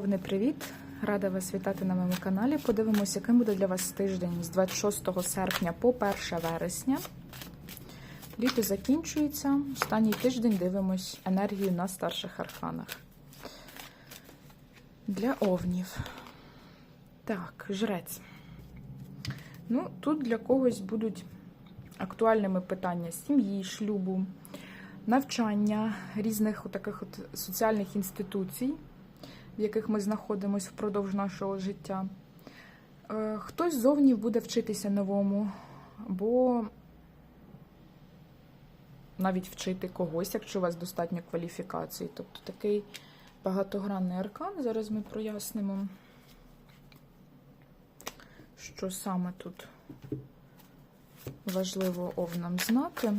Овни, привіт! Рада вас вітати на моєму каналі. Подивимося, яким буде для вас тиждень з 26 серпня по 1 вересня. Літо закінчується. Останній тиждень дивимось енергію на старших арканах. Для овнів. Так, жрець. Ну, тут для когось будуть актуальними питання сім'ї, шлюбу, навчання різних таких от соціальних інституцій в яких ми знаходимося впродовж нашого життя. Е, Хтось ззовні буде вчитися новому, або навіть вчити когось, якщо у вас достатньо кваліфікації. Тобто такий багатогранний аркан. Зараз ми прояснимо, що саме тут важливо овнам знати.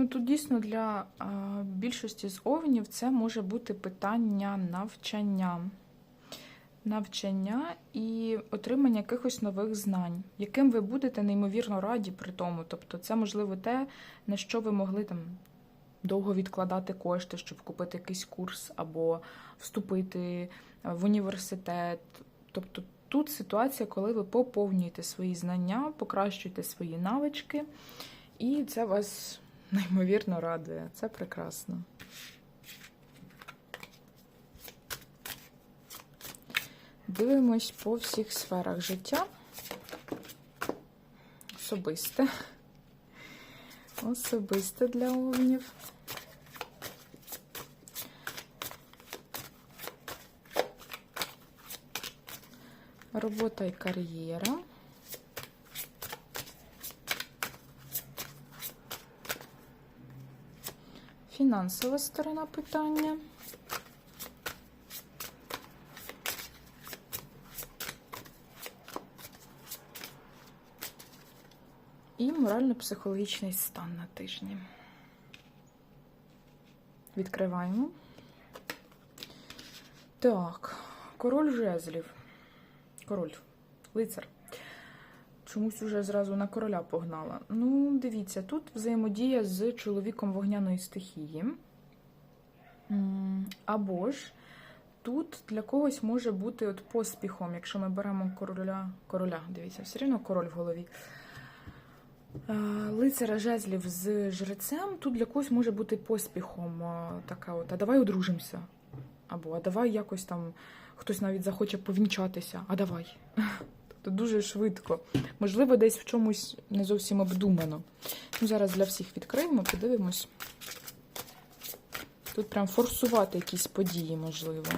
Ну, тут дійсно для більшості з овнів це може бути питання навчання. Навчання і отримання якихось нових знань, яким ви будете неймовірно раді при тому. Тобто, це можливо те, на що ви могли там довго відкладати кошти, щоб купити якийсь курс або вступити в університет. Тобто тут ситуація, коли ви поповнюєте свої знання, покращуєте свої навички, і це вас неймовірно радує. Це прекрасно. Дивимось по всіх сферах життя. Особисте. Особисте для овнів. Робота і кар'єра. Фінансова сторона питання. І морально-психологічний стан на тижні. Відкриваємо. Так, король жезлів. Король, лицар. Чомусь уже зразу на короля погнала. Ну, дивіться, тут взаємодія з чоловіком вогняної стихії. Або ж тут для когось може бути от поспіхом, якщо ми беремо короля, короля, дивіться, все рівно король в голові. Е, Лицаря жезлів з жрецем, тут для когось може бути поспіхом е, така от, а давай одружимося. Або а давай якось там хтось навіть захоче повінчатися, а давай. Тобто дуже швидко. Можливо, десь в чомусь не зовсім обдумано. Ну, Зараз для всіх відкриємо, подивимось. Тут прям форсувати якісь події, можливо.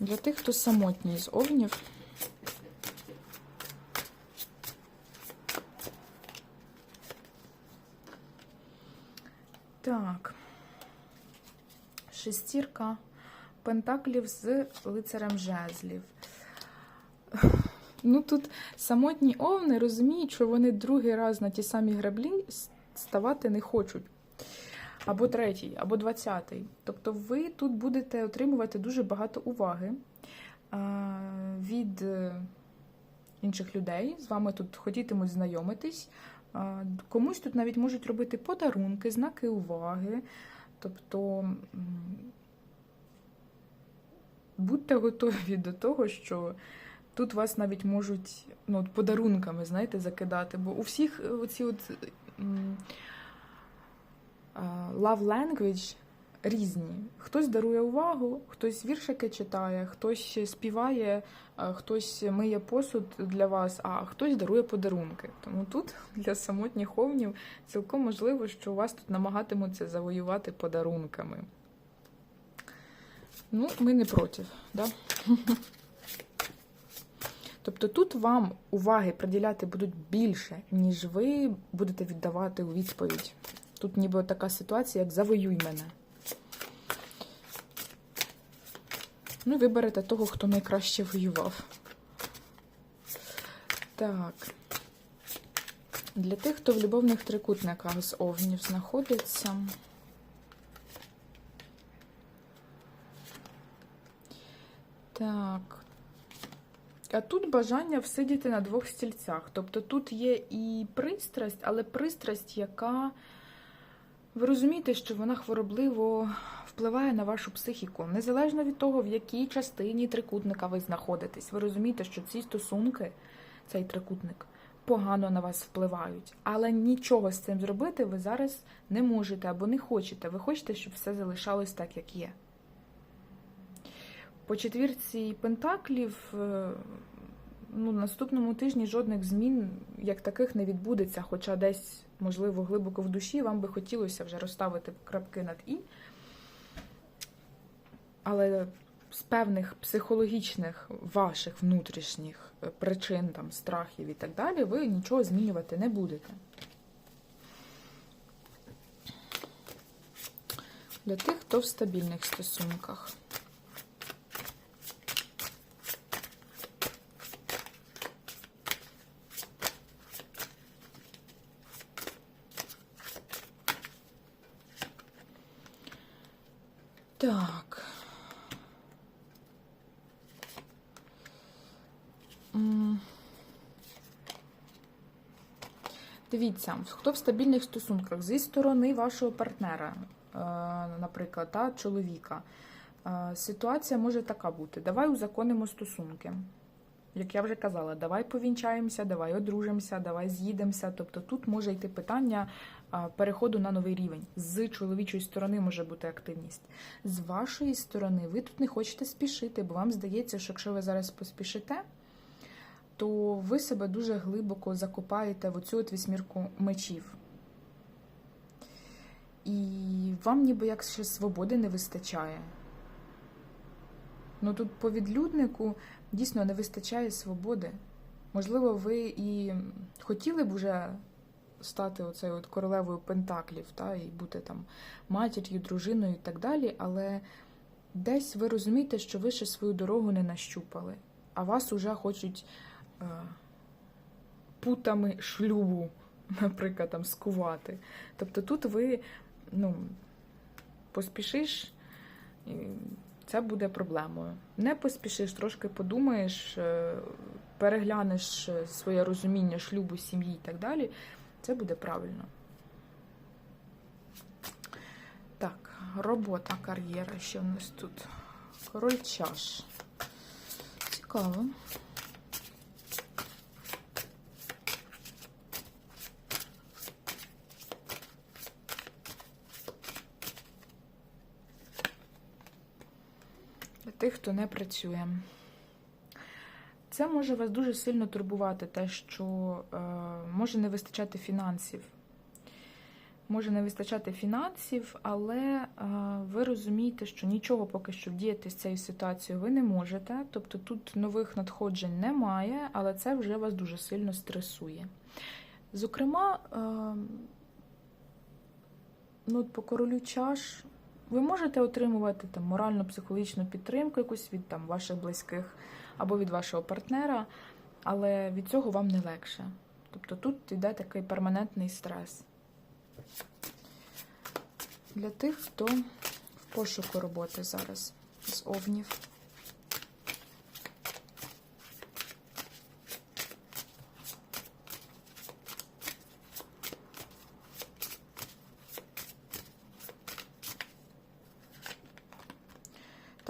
Для тих, хто самотній з овнів. Так. Шестірка пентаклів з лицарем жезлів. Ну тут самотні овни розуміють, що вони другий раз на ті самі граблі ставати не хочуть. Або третій, або двадцятий. Тобто ви тут будете отримувати дуже багато уваги від е, інших людей. З вами тут хотітимуть знайомитись. Комусь тут навіть можуть робити подарунки, знаки уваги. Тобто будьте готові до того, що тут вас навіть можуть ну, подарунками, знаєте, закидати. Бо у всіх оці от love language різні. Хтось дарує увагу, хтось віршики читає, хтось співає, хтось миє посуд для вас, а хтось дарує подарунки. Тому тут для самотніх овнів цілком можливо, що вас тут намагатимуться завоювати подарунками. Ну, ми не проти, да? Тобто тут вам уваги приділяти будуть більше, ніж ви будете віддавати у відповідь. Тут ніби така ситуація, як завоюй мене. Ну, і виберете того, хто найкраще воював. Так. Для тих, хто в любовних трикутниках з овнів знаходиться. Так. А тут бажання всидіти на двох стільцях. Тобто тут є і пристрасть, але пристрасть, яка. Ви розумієте, що вона хворобливо впливає на вашу психіку. Незалежно від того, в якій частині трикутника ви знаходитесь. Ви розумієте, що ці стосунки, цей трикутник, погано на вас впливають. Але нічого з цим зробити ви зараз не можете або не хочете. Ви хочете, щоб все залишалось так, як є. По четвірці пентаклів е, ну, наступному тижні жодних змін як таких не відбудеться, хоча десь, можливо, глибоко в душі вам би хотілося вже розставити крапки над і. Але з певних психологічних ваших внутрішніх е, причин, там, страхів і так далі, ви нічого змінювати не будете. Для тих, хто в стабільних стосунках. Так. Дивіться, хто в стабільних стосунках зі сторони вашого партнера, е, наприклад, та, чоловіка. Е, Ситуація може така бути: давай узаконимо стосунки. Як я вже казала, давай повінчаємося, давай одружимося, давай з'їдемося. Тобто тут може йти питання переходу на новий рівень. З чоловічої сторони може бути активність. З вашої сторони ви тут не хочете спішити, бо вам здається, що якщо ви зараз поспішите, то ви себе дуже глибоко закопаєте в оцю от вісьмірку мечів. І вам ніби як ще свободи не вистачає. Ну тут по відлюднику дійсно не вистачає свободи. Можливо, ви і хотіли б вже стати оцею от королевою пентаклів, та, і бути там матір'ю, дружиною і так далі, але десь ви розумієте, що ви ще свою дорогу не нащупали, а вас уже хочуть е, путами шлюбу, наприклад, там скувати. Тобто тут ви ну, поспішиш. Це буде проблемою. Не поспішиш, трошки подумаєш, е, переглянеш е, своє розуміння шлюбу, сім'ї і так далі. Це буде правильно. Так, робота, кар'єра. Що в нас тут? Король чаш. Цікаво. Тих, хто не працює. Це може вас дуже сильно турбувати, те, що е, може не вистачати фінансів. Може не вистачати фінансів, але е, ви розумієте, що нічого поки що вдіяти з цією ситуацією ви не можете. Тобто тут нових надходжень немає, але це вже вас дуже сильно стресує. Зокрема, е, ну, по королю чаш ви можете отримувати там морально-психологічну підтримку якусь від там ваших близьких або від вашого партнера, але від цього вам не легше. Тобто тут йде такий перманентний стрес. Для тих, хто в пошуку роботи зараз з овнів.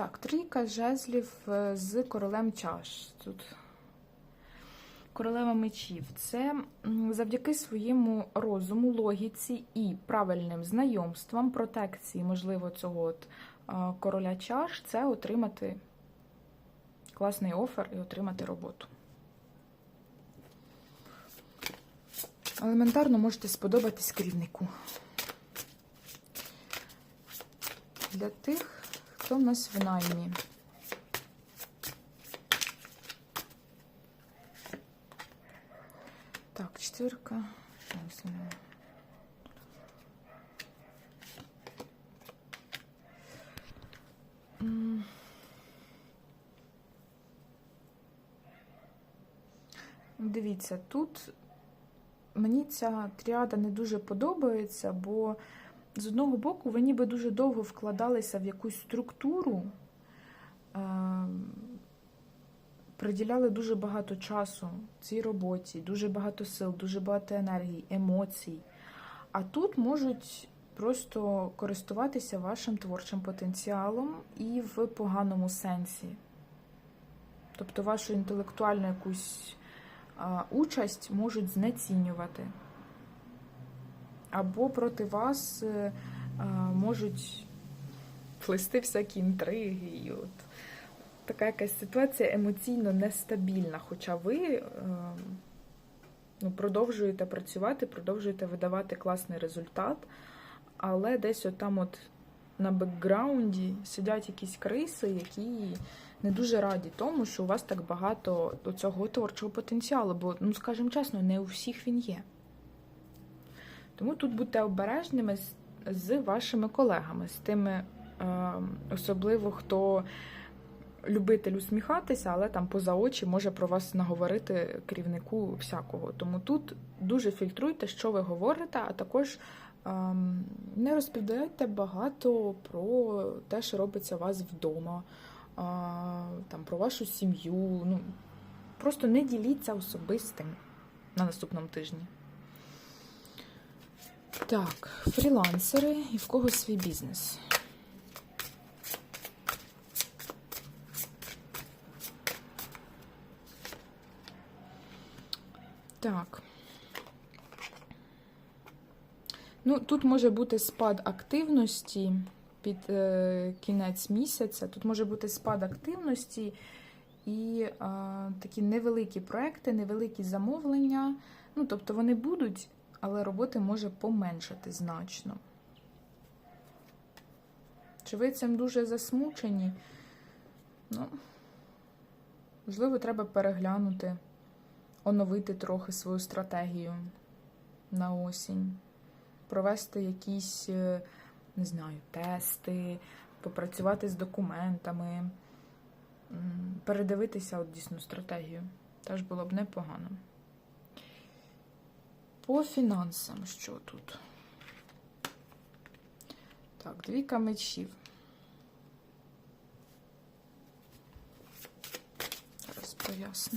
Так, трійка жезлів е, з королем чаш. Тут королева мечів. Це завдяки своєму розуму, логіці і правильним знайомствам, протекції, можливо, цього от е, короля чаш, це отримати класний офер і отримати роботу. Елементарно можете сподобатись керівнику. Для тих, Хто в нас в наймі? Так, четверка. Дивіться, тут мені ця тріада не дуже подобається, бо з одного боку ви ніби дуже довго вкладалися в якусь структуру, е, приділяли дуже багато часу цій роботі, дуже багато сил, дуже багато енергії, емоцій. А тут можуть просто користуватися вашим творчим потенціалом і в поганому сенсі. Тобто вашу інтелектуальну якусь участь можуть знецінювати. Або проти вас е, можуть плести всякі інтриги. І от така якась ситуація емоційно нестабільна. Хоча ви е, ну, продовжуєте працювати, продовжуєте видавати класний результат, але десь отам от на бекграунді сидять якісь криси, які не дуже раді тому, що у вас так багато цього творчого потенціалу, бо, ну скажімо чесно, не у всіх він є. Тому тут будьте обережними з, з вашими колегами, з тими, е, особливо хто любитель усміхатися, але там поза очі може про вас наговорити керівнику всякого. Тому тут дуже фільтруйте, що ви говорите, а також ем, не розповідайте багато про те, що робиться у вас вдома там, про вашу сім'ю. Ну, Просто не діліться особистим на наступному тижні. Так, фрілансери і в кого свій бізнес. Так. Ну, тут може бути спад активності під е, кінець місяця. Тут може бути спад активності і е, такі невеликі проекти, невеликі замовлення. Ну, тобто вони будуть, але роботи може поменшати значно. Чи ви цим дуже засмучені? Ну, можливо, треба переглянути, оновити трохи свою стратегію на осінь, провести якісь. Е, не знаю, тести, попрацювати з документами, передивитися от дійсно стратегію. Теж було б непогано. По фінансам, що тут? Так, дві мечів. Зараз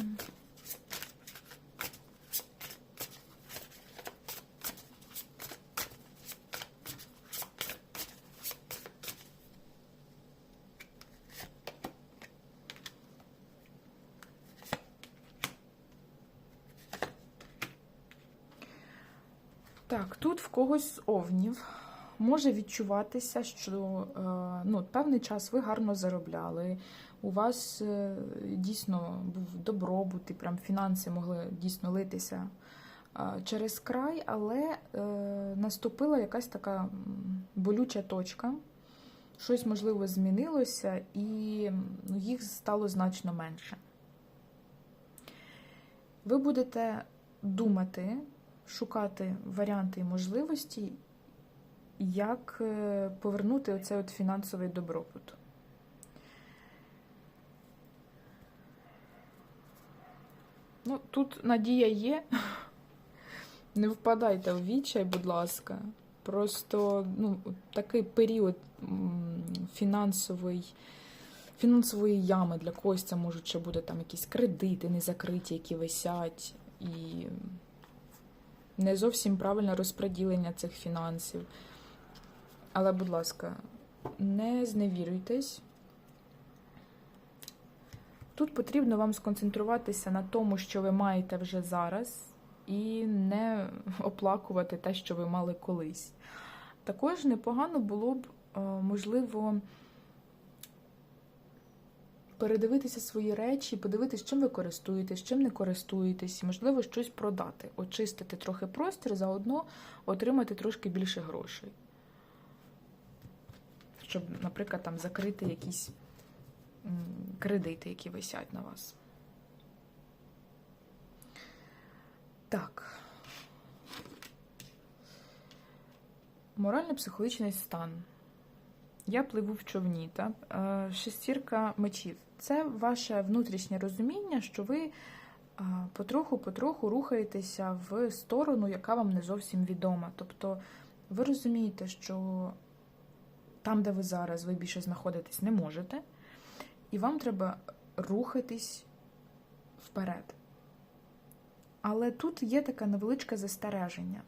Так, тут в когось з овнів може відчуватися, що е, ну, певний час ви гарно заробляли, у вас е, дійсно був добробут, і прям фінанси могли дійсно литися е, через край, але наступила якась така болюча точка. Щось, можливо, змінилося, і ну, їх стало значно менше. Ви будете думати шукати варіанти і можливості, як е, повернути оцей от фінансовий добробут. Ну, тут надія є. Не впадайте в відчай, будь ласка. Просто ну, такий період фінансовий, фінансової ями для когось це можуть ще бути там якісь кредити незакриті, які висять. І не зовсім правильне розподілення цих фінансів. Але, будь ласка, не зневірюйтесь. Тут потрібно вам сконцентруватися на тому, що ви маєте вже зараз, і не оплакувати те, що ви мали колись. Також непогано було б, е, можливо, передивитися свої речі, подивитися, чим ви користуєтесь, чим не користуєтесь, можливо, щось продати, очистити трохи простір, заодно отримати трошки більше грошей. Щоб, наприклад, там закрити якісь кредити, які висять на вас. Так. Морально-психологічний стан. Я пливу в човні. Так? Е, шестірка мечів. Це ваше внутрішнє розуміння, що ви потроху-потроху рухаєтеся в сторону, яка вам не зовсім відома. Тобто ви розумієте, що там, де ви зараз, ви більше знаходитись не можете, і вам треба рухатись вперед. Але тут є таке невеличке застереження.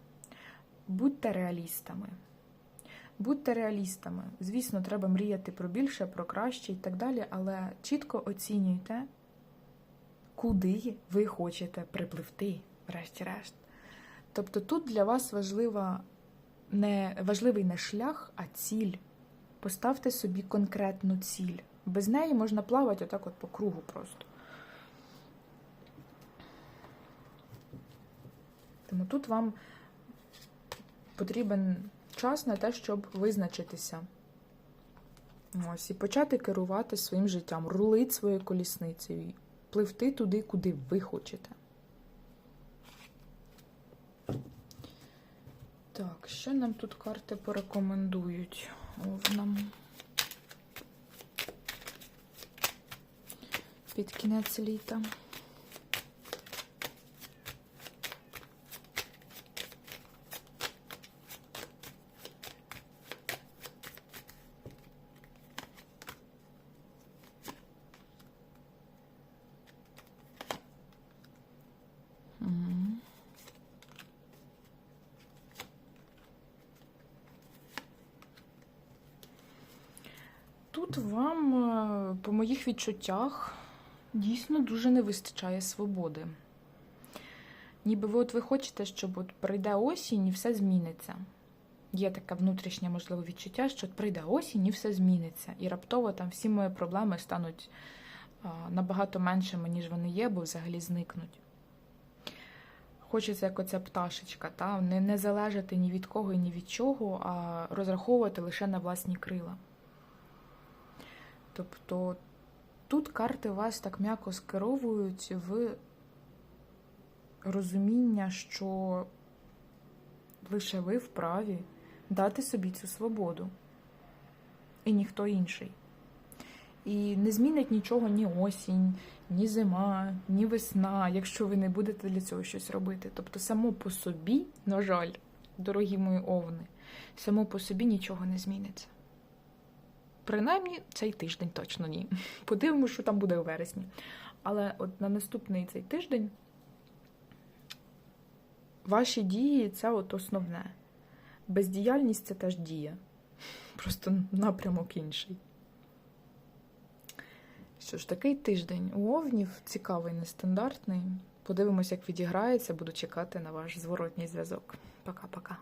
Будьте реалістами. Будьте реалістами. Звісно, треба мріяти про більше, про краще і так далі, але чітко оцінюйте, куди ви хочете припливти, врешті-решт. Тобто тут для вас важлива не, важливий не шлях, а ціль. Поставте собі конкретну ціль. Без неї можна плавати отак от по кругу просто. Тому тут вам потрібен час на те, щоб визначитися. Ось, і почати керувати своїм життям, рулити своєю колісницею, пливти туди, куди ви хочете. Так, що нам тут карти порекомендують овнам? Під кінець літа. Мгм. Тут вам, е, по моїх відчуттях, дійсно дуже не вистачає свободи. Ніби ви от ви хочете, щоб от прийде осінь і все зміниться. Є таке внутрішнє, можливо, відчуття, що прийде осінь і все зміниться. І раптово там всі мої проблеми стануть набагато меншими, ніж вони є, бо взагалі зникнуть. Хочеться як оця пташечка, та? Не, не залежати ні від кого і ні від чого, а розраховувати лише на власні крила. Тобто тут карти вас так м'яко скеровують в розуміння, що лише ви вправі дати собі цю свободу. І ніхто інший. І не змінить нічого ні осінь, ні зима, ні весна, якщо ви не будете для цього щось робити. Тобто, само по собі, на жаль, дорогі мої овни, само по собі нічого не зміниться. Принаймні, цей тиждень точно ні. Подивимося, що там буде у вересні. Але от на наступний цей тиждень ваші дії це от основне. Бездіяльність це теж дія. Просто напрямок інший. Що ж, такий тиждень у Овнів цікавий, нестандартний. Подивимось, як відіграється. Буду чекати на ваш зворотній зв'язок. Пока-пока.